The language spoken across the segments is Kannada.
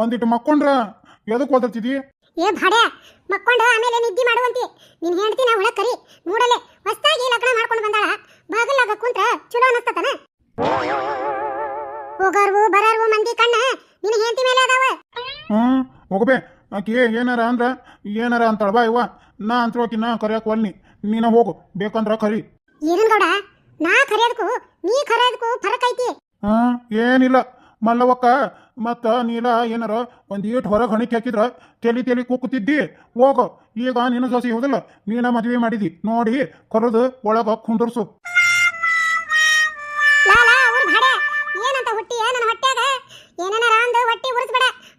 ಒಂದಿಟ್ಟು ಮಕ್ಕೊಂಡ್ರ ಎದಕ್ ಓದತ್ತಿದಿ ಏ ಭಾಡ್ಯ ಮಕ್ಕೊಂಡು ಆಮೇಲೆ ನಿದ್ದೆ ಮಾಡುವಂತಿ. ನಿನ್ ಹೆಂಡತಿನ ಒಳಗ್ ಕರಿ ನೋಡಲೆ ಹೊಸ್ತಾಗಿ ಲಗ್ನ ಮಾಡ್ಕೊಂಡು ಬಂದಾಳ. ಬಾಗಲಾಗ ಕುಂತ್ರ ಚಲೋ ಅನಸ್ತತನ? ಹೋಗಾರ್ವು ಬರಾರ್ವು ಮಂದಿ ಕಣ್ಣ ನಿನ್ ಹೆಂಡತಿ ಮೇಲೆ ಅದಾವ. ಹ್ಮ್ ಹೋಗಬೇ ಆಕಿ ಏನಾರ ಅಂದ್ರ ಏನಾರ ಅಂತಾಳ ಬಾ ಇವ ನಾ ಅಂತ್ರೋಕಿನ ಕರಿಯಕ್ ಒಲ್ನಿ. ನೀನ ಹೋಗು ಬೇಕಂದ್ರ ಕರಿ. ಇರನ್ ಗೌಡ ನಾ ಕರೆಯೋದಕ್ಕೂ ನೀ ಕರೆಯೋದಕ್ಕೂ ಫರಕ್ ಐತಿ. ಹಾ ಏನಿಲ್ಲ. ಮಲ್ಲವಕ್ಕ ಮತ್ತ ನೀಲ ಏನಾರ ಒಂದ್ ಈಟ್ ಹೊರಗೆ ಹಣಿಕೆ ಹಾಕಿದ್ರ ತೆಲಿ ತೆಲಿ ಕೂಕುತ್ತಿದ್ದಿ. ಹೋಗು ಈಗ ನಿನ್ನ ಸೊಸಿ ಹೋದಲ್ಲ ನೀನ ಮದ್ವೆ ಮಾಡಿದಿ. ನೋಡಿ ಕರೆದು ಒಳಗ ಕುಂದರ್ಸು.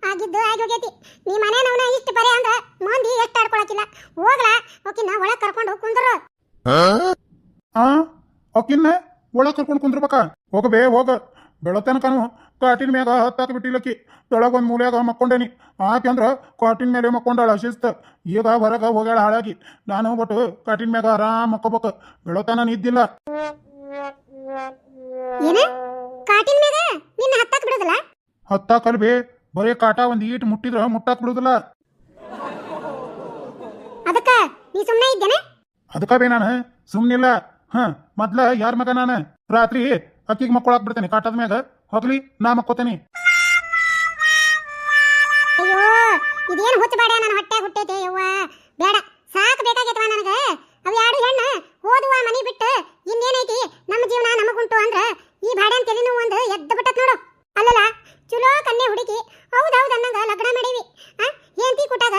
ಆಗಿದ್ದು ಆಗಿ ಹೋಗೈತಿ. ನೀ ಮನೆನವನ ಇಷ್ಟು ಬರೆ ಅಂದ್ರ ಮಂದಿ ಎಷ್ಟು ಆಡ್ಕೊಳಕಿಲ್ಲ. ಹೋಗ್ಲಾ ಓಕಿನ ಒಳಗ್ ಕರ್ಕೊಂಡು ಕುಂದ್ರು. ಆ? ಅಕ್ಕಿನ್ನ ಒಳಗ್ ಕರ್ಕೊಂಡು ಕುಂದ್ರಬೇಕ? ಹೋಗಬೇ ಹೋಗ. ಬೆಳತನಕನು ಕಾಟಿನ ಮ್ಯಾಗ ಹತ್ತಾಕ ಬಿಟ್ಟಿಲ್ಲಕ್ಕಿ ಒಂದು ಮೂಲೆಯಾಗ ಮಕ್ಕೊಂಡೇನಿ. ಆಕೆ ಅಂದ್ರ ಕಾಟಿನ ಮೇಲೆ ಮಕ್ಕೊಂಡಾಳ ಶಿಸ್ತ. ಈಗ ಹೊರಗ ಹೋಗ್ಯಾಳ ಹಾಳಾಗಿ. ನಾನು ಬಟ್ ಕಾಟಿನ ಮ್ಯಾಗ ಆರಾಮ್ ಮಕ್ಕೋಬೇಕ. ಬೆಳತನ ನಿದ್ದಿಲ್ಲ. ಹತ್ತಾಕಲ್ ಬೇ ಬರೀ ಕಾಟ ಒಂದ್ ಈಟ್ ಮುಟ್ಟಿದ್ರ ಮುಟ್ಟಾಕ್ ಬಿಡುದಿಲ್ಲ. ಅದಕ್ಕ ಬೇ ನಾನು. ಸುಮ್ನಿಲ್ಲ. ಹ ಮೊದ್ಲ ಯಾರ ಮಗ ನಾನು? ರಾತ್ರಿ ಅಕ್ಕಿಗೆ ಮಕ್ಕಳು ಬಿಡ್ತೇನೆ ಕಾಟದ ಮ್ಯಾಗ. ಹೋಗ್ಲಿ ನಾ ಮಕ್ಕೋತೇನೆ. ಅಯ್ಯೋ ಇದೇನು ಹುಚ್ಚ ಬೇಡ ನನ್ನ ಹೊಟ್ಟೆ ಹುಟ್ಟೈತೆ ಯವ್ವ. ಬೇಡ ಸಾಕು ಬೇಕಾಗೈತವ ನನಗೆ. ಅವು ಯಾರು ಹೆಣ್ಣ ಓದುವ ಮನಿ ಬಿಟ್ಟು ಇನ್ನೇನೈತಿ? ನಮ್ಮ ಜೀವನ ನಮಗುಂಟು ಅಂದ್ರ ಈ ಬಾಡ್ಯಾನ್ ತಲೆನೂ ಒಂದು ಎದ್ದು ಬಿಟ್ಟತ್ ನೋಡು. ಅಲ್ಲಲ್ಲ ಚಲೋ ಕನ್ನೆ ಹುಡುಕಿ ಹೌದು ಹೌದು ಅನ್ನಂಗ ಲಗ್ನ ಮಾಡೀವಿ ಆ ಹೆಂಡತಿ ಕೂಟಾಗ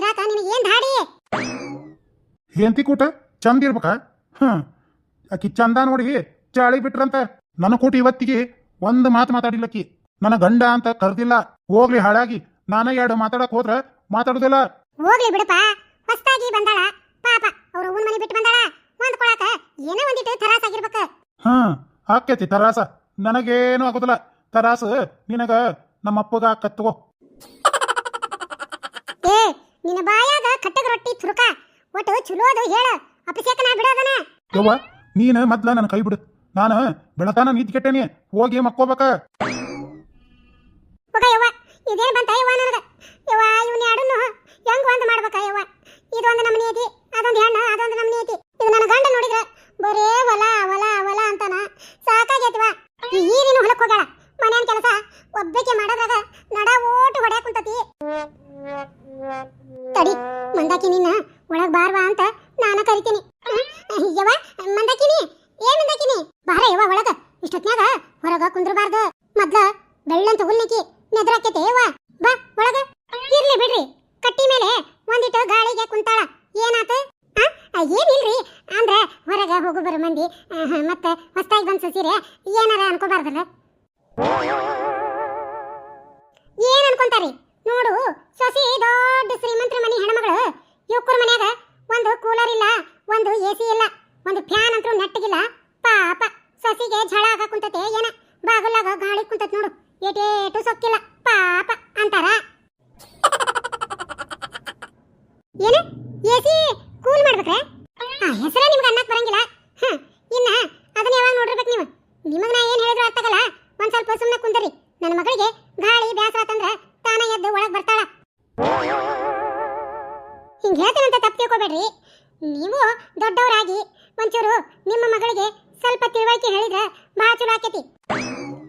ಇರಾಕ ನಿನಗೆ ಏನ್ ಧಾಡಿ ಹೆಂತಿ ಕೂಟ ಚಂದ ಇರ್ಬೇಕ? ಹ್ಮ್. ಅಕ್ಕಿ ಚಂದ ನೋಡಿ ಚಾಳಿ ಬಿಟ್ರಂತ. ನನ್ನ ಕೂಟ ಇವತ್ತಿಗೆ ಒಂದು ಮಾತು ಮಾತಾಡಿಲ್ಲಕ್ಕಿ. ನನ್ನ ಗಂಡ ಅಂತ ಕರ್ದಿಲ್ಲ. ಹೋಗ್ಲಿ ಹಾಳಾಗಿ. ನಾನ ಎರಡು ಮಾತಾಡಕ್ ಹೋದ್ರ ಮಾತಾಡುದಿಲ್ಲ. ಹೋಗ್ಲಿ ಬಿಡಪ್ಪ. ಹೊಸ್ತಾಗಿ ಬಂದಾಳ. ಪಾಪ ಅವ್ರ ಊನ್ ಮನೆ ಬಿಟ್ಟು ಬಂದಾಳ. ಹೊಂದ್ಕೊಳಕ ಏನೋ ಒಂದಿಟ್ಟು ತರಾಸಾಗಿರ್ಬೇಕ ಹ್ಮ್ ಆಕೇತಿ ತರಾಸ. ನನಗೇನು ಆಗುದಿಲ್ಲ. ತರಾಸ ನಿನಗ ನಮ್ಮ ಅಪ್ಪಗ ತಗೋ. ಏ ನಿನ್ನ ಬಾಯಾಗ ಕಟ್ಟಗ ರೊಟ್ಟಿ ತುರುಕ. ಒಟ್ಟು ಚಲೋದು ಹೇಳ. ಅಪಶೇಕನ ಬಿಡೋದನ. ಯವ್ವ ನೀನು ಮೊದ್ಲ ನನ್ನ ಕೈ ಬಿಡು. ನಾನು ಬೆಳತಾನ ನಿಂತ್ ಕೆಟ್ಟೇನಿ, ಹೋಗಿ ಮಕ್ಕೋಬೇಕ. ಯವ್ವ ಹೆಂಗ್ ಒಂದ್ ಯವ್ವ? ಐತಿ ಹೆಣ್ಣ ಐತಿ ನನ್ನ ಗಂಡ ಬರೇ ಹೊಲ ಹೊಲ ಹೊಲ ಅಂತಾನ. ಈ ಕೆಲಸ ನಡ ತಡಿ ಮಂದಾಕಿ ನಿನ್ನ ಒಳಗ್ ಬಾರ್ವಾ ಅಂತ ನಾನ ಕರಿತೀನಿ ಹ್ಮ್? ಯವ್ವ ಮಂದಾಕಿನಿ ಏನ್ ಮಂದಾಕಿನಿ ಬಾರ ಯವ್ವ ಒಳಗ ಇಷ್ಟೊತ್ನ್ಯಾಗ ಹೊರಗ ಕುಂದ್ರಬಾರ್ದು ಮೊದ್ಲ ಬೆಳ್ಳಂತ ಹುಲ್ನಿಕ್ಕಿ ನೆದ್ರಾಕೈತೆ ಯವ್ವ ಬಾ ಒಳಗ ಇರ್ಲಿ ಬಿಡ್ರಿ ಕಟ್ಟಿ ಮೇಲೆ ಒಂದಿಟ್ಟು ಗಾಳಿಗೆ ಕುಂತಾಳ ಏನಾತ ಆ? ಆ, ಏನಿಲ್ರಿ ಅಂದ್ರ ಹೊರಗ ಹೋಗು ಬರೋ ಮಂದಿ ಆಹ್, ಮತ್ತ ಹೊಸ್ತಾಗಿ ಬಂದ್ ಸೀರೆ ಏನಾರ ಅನ್ಕೋಬಾರ್ದಲ್ಲ? ಏನ್ ಅನ್ಕೊಂತಾರಿ? ನೋಡು, ಸೊಸಿ ದೊಡ್ಡ ಶ್ರೀಮಂತರ ಮನೆ ಹೆಣ್ಮಗಳು. ಯುವಕರ ಮನ್ಯಾಗ ಒಂದು ಕೂಲರ್ ಇಲ್ಲ, ಒಂದು ಎಸಿ ಇಲ್ಲ, ಒಂದು ಫ್ಯಾನ್ ಅಂತೂ ನೆಟ್ಟಗಿಲ್ಲ. ಪಾಪ, ಸೊಸಿಗೆ ಝಳ ಹಾಕ ಕುಂತತೆ ಏನ? ಬಾಗಲಾಗ ಗಾಳಿ ಕುಂತತ್ ನೋಡು. ಏಟೇಟು ಸೊಕ್ಕಿಲ್ಲ ಪಾಪ ಅಂತಾರ ಏನ ಎಸಿ ಕೂಲ್ ಮಾಡ್ಬೇಕ್ರೆ ಆ ಹೆಸರ ನಿಮ್ಗೆ ಅನ್ನಕ್ ಬರಂಗಿಲ್ಲ ಹ ಇನ್ನ ಅದನ್ನ ಯಾವಾಗ ನೋಡಿರ್ಬೇಕು ನೀವು ನಿಮಗ್ ನಾ ಏನ್ ಹೇಳಿದ್ರು ಅರ್ಥ ಆಗಲ್ಲ ಒಂದ್ ಸ್ವಲ್ಪ ಸುಮ್ಮನೆ ಕುಂದರಿ ನನ್ನ ಮಗಳಿಗೆ ಗಾಳಿ ಬ್ಯಾಸರ ಆತಂದ್ರ ತಾನ ಎದ್ದು ಒಳಗ್ ಬರ್ತಾಳ ಹಿಂಗ್ ಹೇಳ್ತೇನಂತ ತಪ್ಪು ತಿಳ್ಕೊಬೇಡ್ರಿ. ನೀವು ದೊಡ್ಡವರಾಗಿ, ಒಂಚೂರು ನಿಮ್ಮ ಮಗಳಿಗೆ ಸ್ವಲ್ಪ ತಿಳುವಳಿಕೆ ಹೇಳಿದ್ರೆ ಬಹಳ ಚಲೋ ಆಕೇತಿ.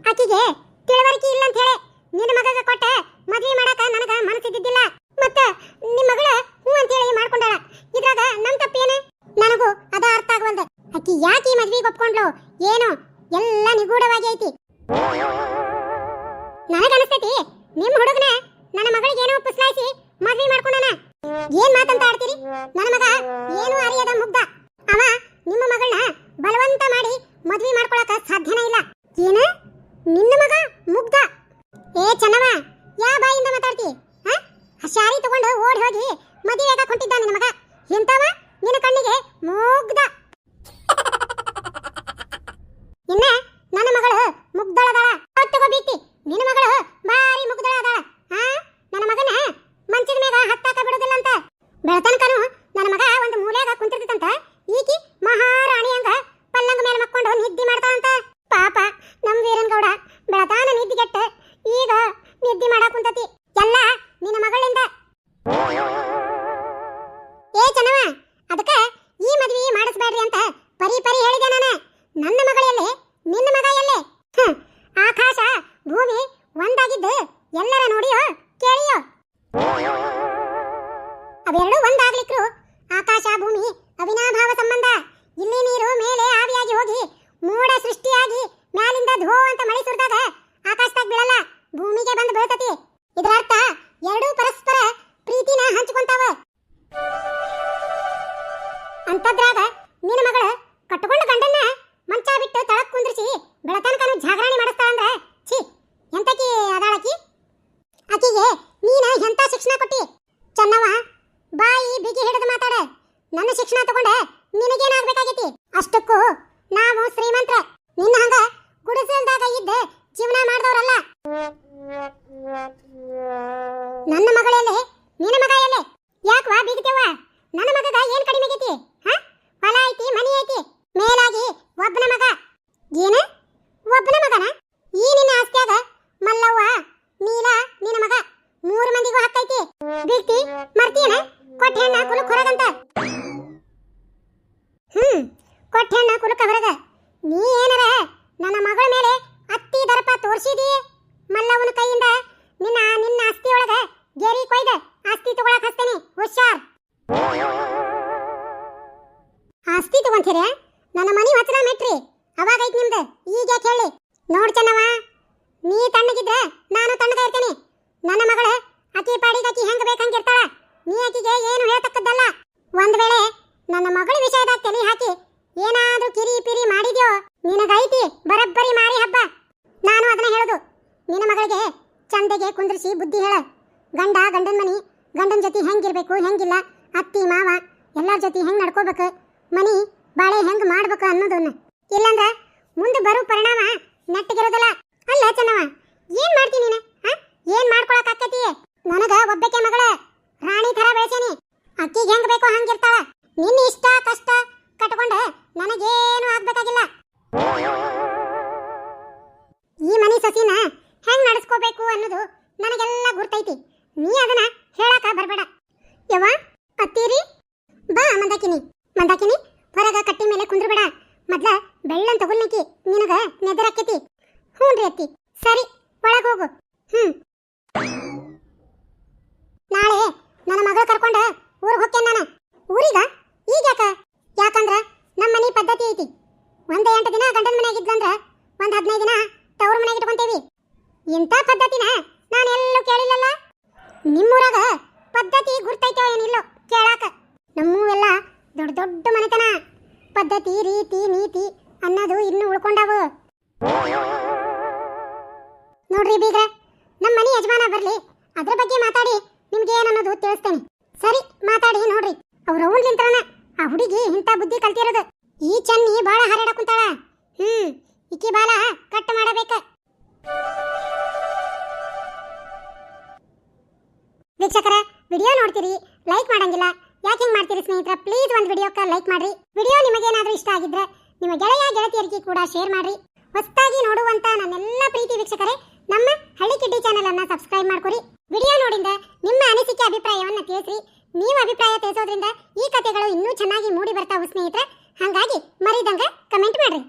ಆಕಿಗೆ ತಿಳುವಳಿಕೆ ಇಲ್ಲ ಅಂತ ಹೇಳಿ ನಿನ್ನ ಮಗಗ ಕೊಟ್ಟ ಮದ್ವೆ ಮಾಡಕ ನನಗ ಮನಸ್ಸಿದ್ದಿದ್ದಿಲ್ಲ. ಮತ್ತ ನಿಮ್ಮ ಮಗಳ ಹೂ ಅಂತ ಹೇಳಿ ಮಾಡ್ಕೊಂಡಾಳ. ಇದ್ರಾಗ ನಮ್ ತಪ್ಪೇನು ನನಗೂ ಅದ ಅರ್ಥ ಆಗವಲ್ದ ಅಕ್ಕಿ ಯಾಕೆ ಈ ಮದ್ವಿಗೆ ಒಪ್ಕೊಂಡ್ಲು ಏನು? ಎಲ್ಲ ನಿಗೂಢವಾಗಿ ಐತಿ. ನನಗನಿಸ್ತೈತಿ ನಿಮ್ಮ ಹುಡುಗನ ನನ್ನ ಮಗಳಿಗೆ ಏನೋ ಪುಸ್ಲಾಯಿಸಿ ಮದ್ವೆ ಮಾಡ್ಕೊಂಡಾನ. ಏನ್ ಮಾತಂತ ಆಡ್ತೀರಿ? ನನ್ನ ಮಗ ಏನು ಅರಿಯದ ಮುಗ್ಧ. ಅವ ನಿಮ್ಮ ಮಗಳನ್ನ ಬಲವಂತ ಮಾಡಿ ಮದ್ವೆ ಮಾಡ್ಕೊಳಕ ಸಾಧ್ಯನೇ ಇಲ್ಲ. ಬಿಗ್ತಿ ಮರ್ತೀಯನ? ಕೊಟ್ಟ ಹೆಣ್ಣ ಕುಲಕ್ ಹೊರಗಂತ? ಹ್ಮ್, ಕೊಟ್ಟ ಹೆಣ್ಣ ಹೊರಗ. ನೀ ಏನರ ನನ್ನ ಮಗಳ ಮೇಲೆ ಅತ್ತಿ ದರ್ಪ ತೋರ್ಸಿದಿ? ಮಲ್ಲವನ ಕೈಯಿಂದ ನಿನ್ನ ನಿನ್ನ ಆಸ್ತಿ ಒಳಗ ಗೆರಿ ಕೊಯ್ದ ಆಸ್ತಿ ತಗೊಳಕ್ ಹಸ್ತೇನೆ, ಹುಷಾರ್. ಆಸ್ತಿ ತಗೊಂತೀರ? ನನ್ನ ಮನಿ ಹತ್ರ ಮೆಟ್ರಿ. ಅವಾಗ ಐತ್ ನಿಮ್ದು. ಈಗ ಯಾಕೆ ಹೇಳಿ? ನೋಡ್ ಚೆನ್ನವ ನೀ ತಣ್ಣಗಿದ್ರೆ ನಾನು ತಣ್ಣಗ ಇರ್ತೇನೆ. ನನ್ನ ಮಗಳ ಆಕಿ ಪಾಡಿಗೆ ಆಕಿ ಹೆಂಗ್ ಬೇಕ್ ಹಂಗ್ ಇರ್ತಾಳ? ನೀ ಆಕಿಗೆ ಏನು ಹೇಳ್ತಕ್ಕದ್ದಲ್ಲ. ಒಂದ್ ವೇಳೆ ನನ್ನ ಮಗಳ ವಿಷಯದಾಗ ತಲೆ ಹಾಕಿ ಏನಾದ್ರೂ ಕಿರಿ ಪಿರಿ ಮಾಡಿದ್ಯೋ, ನಿನಗೈತಿ ಬರಬ್ಬರಿ ಮಾರಿ ಹಬ್ಬ. ನಾನು ಅದನ್ನ ಹೇಳುದು. ನಿನ್ನ ಮಗಳಿಗೆ ಚಂದಗೆ ಕುಂದ್ರಿಸಿ ಬುದ್ಧಿ ಹೇಳ. ಗಂಡ, ಗಂಡನ ಮನಿ, ಗಂಡನ ಜೊತೆ ಹೆಂಗಿರ್ಬೇಕು, ಹೆಂಗಿಲ್ಲ, ಅತ್ತಿ, ಮಾವ, ಎಲ್ಲರ ಜೊತೆ ಹೆಂಗ್ ನಡ್ಕೋಬೇಕು, ಮನಿ, ಬಾಳೆ ಹೆಂಗ್ ಮಾಡ್ಬೇಕು ಅನ್ನೋದನ್ನ. ಇಲ್ಲಂದ್ರ ಮುಂದೆ ಬರೋ ಪರಿಣಾಮ ನೆಟ್ಟಗಿರೋದಿಲ್ಲ ಅಲ್ಲ ಚೆನ್ನವ ಏನ್ ಮಾಡ್ತೀನಿ ನೀನು ಆ? ಏನ್ ಮಾಡ್ಕೊಳಕ್ ಆಕತಿ ನನಗ ಒಬ್ಬಕ್ಕೆ ಮಗಳ ರಾಣಿ ತರ ಬೆಳೆಸೇನಿ ಅಕ್ಕಿಗೆ ಹೆಂಗ್ ಬೇಕೋ ಹಂಗಿರ್ತಾಳ ನಿನ್ನ ಇಷ್ಟ ಕಷ್ಟ ಕಟ್ಕೊಂಡ ನನಗೇನು ಆಗ್ಬೇಕಾಗಿಲ್ಲ ಈ ಮನಿ ಸಸಿನ ಹೆಂಗ್ ನಡೆಸ್ಕೋಬೇಕು ಅನ್ನೋದು ನನಗೆಲ್ಲ ಗುರ್ತೈತಿ ನೀ ಅದನ್ನ ಹೇಳಕ ಬರ್ಬೇಡ ಯವ್ವ ಅತ್ತೀರಿ ಬಾ ಮಂದಾಕಿನಿ ಮಂದಾಕಿನಿ ಹೊರಗ ಕಟ್ಟಿ ಮೇಲೆ ಕುಂದ್ರಬೇಡ ಮೊದ್ಲ ಬೆಳ್ಳನ್ ತಗೊಳ್ನಿಕಿ ನಿನಗ ನೆದರಾಕೈತಿ ಹ್ಞೂನ್ರಿ ಅತ್ತಿ ಸರಿ ಒಳಗ್ ಹೋಗು ಹ್ಮ್ ನಾಳೆ ನನ್ನ ಮಗಳ ಕರ್ಕೊಂಡ ಊರಿಗೆ ಹೋಗ್ತೇನೆ ನಾನು ಊರಿಗ ಈಗ ಯಾಕ ಯಾಕಂದ್ರ ನಮ್ಮ ಮನೆ ಪದ್ಧತಿ ಐತಿ ಒಂದ್ ಎಂಟು ದಿನ ಗಂಡನ ಮನೆಯಾಗ ಇದ್ಲಂದ್ರ ಒಂದ್ ಹದಿನೈದು ದಿನ ತವ್ರ ಮನೆಯಾಗ ಇಟ್ಕೊಂತೇವಿ ಇಂಥ ಪದ್ಧತಿನ ನಾನು ಎಲ್ಲೂ ಕೇಳಿಲ್ಲಲ್ಲ ನಿಮ್ಮೂರಾಗ ಪದ್ಧತಿ ಗುರ್ತೈತೋ ಏನಿಲ್ಲೋ ಕೇಳಾಕ ನಮ್ಮೂವೆಲ್ಲ ದೊಡ್ಡ ದೊಡ್ಡ ಮನೆತನ ಪದ್ಧತಿ ರೀತಿ ನೀತಿ ಅನ್ನೋದು ಇನ್ನೂ ಉಳ್ಕೊಂಡಾವು. ನೋಡ್ರಿ ಬೀಗ್ರ ನಮ್ಮ ಮನೆ ಯಜಮಾನ ಬರ್ಲಿ. ಅದ್ರ ಬಗ್ಗೆ ಮಾತಾಡಿ, ನಿಮ್ಗೆ ಏನನ್ನೋದು ತಿಳಿಸ್ತೇನೆ. ಸರಿ, ಮಾತಾಡಿ, ನೋಡ್ರಿ. ಅವ್ರ ಅವನ್ಲಿಂತ್ರನ ಆ ಹುಡುಗಿ ಇಂಥ ಬುದ್ಧಿ ಕಲ್ತಿರೋದು. ಈ ಚನ್ನಿ ಬಾಳ ಹರಡ ಕುಂತಾಳ. ಹ್ಮ್ ಇಕ್ಕಿ ಬಾಲ ಕಟ್ ಮಾಡಬೇಕ. ವೀಕ್ಷಕರ, ವಿಡಿಯೋ ನೋಡ್ತೀರಿ, ಲೈಕ್ ಮಾಡಂಗಿಲ್ಲ. ಯಾಕೆ ಹಿಂಗ್ ಮಾಡ್ತೀರಿ ಸ್ನೇಹಿತರ, ಪ್ಲೀಸ್ ಒಂದು ವಿಡಿಯೋಕ್ಕೆ ಲೈಕ್ ಮಾಡ್ರಿ. ವಿಡಿಯೋ ನಿಮಗೇನಾದ್ರೂ ಇಷ್ಟ ಆಗಿದ್ರೆ ನಿಮ್ಮ ಗೆಳೆಯ, ಗೆಳತಿಯರಿಗೆ ಕೂಡ ಶೇರ್ ಮಾಡ್ರಿ. ಹೊಸದಾಗಿ ನೋಡುವಂತ ನನ್ನೆಲ್ಲ ಪ್ರೀತಿ ವೀಕ್ಷಕರೇ, ನಮ್ಮ ಹಳ್ಳಿ ಕಿಡ್ಡಿ ಚಾನೆಲ್ ಅನ್ನ ಸಬ್ಸ್ಕ್ರೈಬ್ ಮಾಡ್ಕೊರಿ. ವಿಡಿಯೋ ನೋಡಿಂದ ನಿಮ್ಮ ಅನಿಸಿಕೆ, ಅಭಿಪ್ರಾಯವನ್ನ ತಿಳಿಸ್ರಿ. ನೀವು ಅಭಿಪ್ರಾಯ ತಿಳಿಸೋದ್ರಿಂದ ಈ ಕಥೆಗಳು ಇನ್ನೂ ಚೆನ್ನಾಗಿ ಮೂಡಿ ಬರ್ತಾವು ಸ್ನೇಹಿತರೆ. ಹಾಗಾಗಿ ಮರಿದಂಗ ಕಮೆಂಟ್ ಮಾಡ್ರಿ.